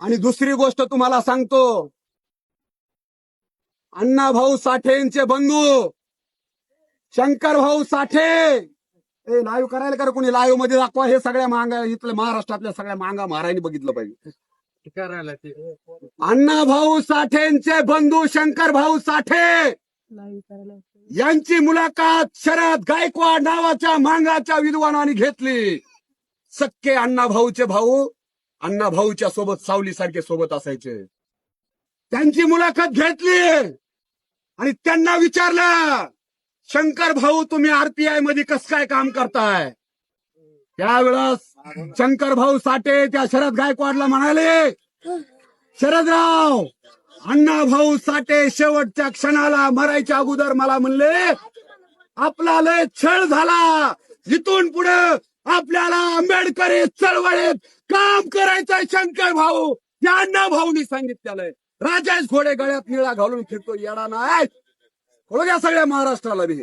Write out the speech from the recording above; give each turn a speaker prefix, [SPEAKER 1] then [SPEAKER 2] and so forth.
[SPEAKER 1] आणि दुसरी गोष्ट तुम्हाला सांगतो. अण्णाभाऊ साठेंचे बंधू. शंकर भाऊ साठे. ए लाईव्ह करायला का कोणी. लाईव्हमध्ये दाखवा हे सगळ्या महागा इथल्या महाराष्ट्रातल्या सगळ्या महागा महाराणी बघितलं पाहिजे.
[SPEAKER 2] करायला ते.
[SPEAKER 1] अण्णाभाऊ साठेंचे बंधू शंकर भाऊ साठे यांची मुलाखत शरद गायकवाड नावाच्या मांगाच्या विद्वानाने घेतली. सक्के अण्णाभाऊचे भाऊ अण्णा भाऊच्या सोबत सावली सारखे सोबत असायचे. त्यांची मुलाखत घेतली. आणि त्यांना विचारलं शंकर भाऊ तुम्ही आरपीआयमध्ये कस काय काम करताय? त्यावेळेस शंकर भाऊ साठे त्या शरद गायकवाडला म्हणाले शरदराव अण्णा भाऊ साठे शेवटच्या क्षणाला मरायच्या अगोदर मला म्हणले आपला लय छळ झाला. इथून पुढे आपल्याला आंबेडकरी चळवळीत काम करायचंय शंकर भाऊ. यांना भाऊनी सांगितलेलंय. राजाच घोडे गळ्यात निळा घालून फिरतो येणार नाही सगळ्या महाराष्ट्राला बी.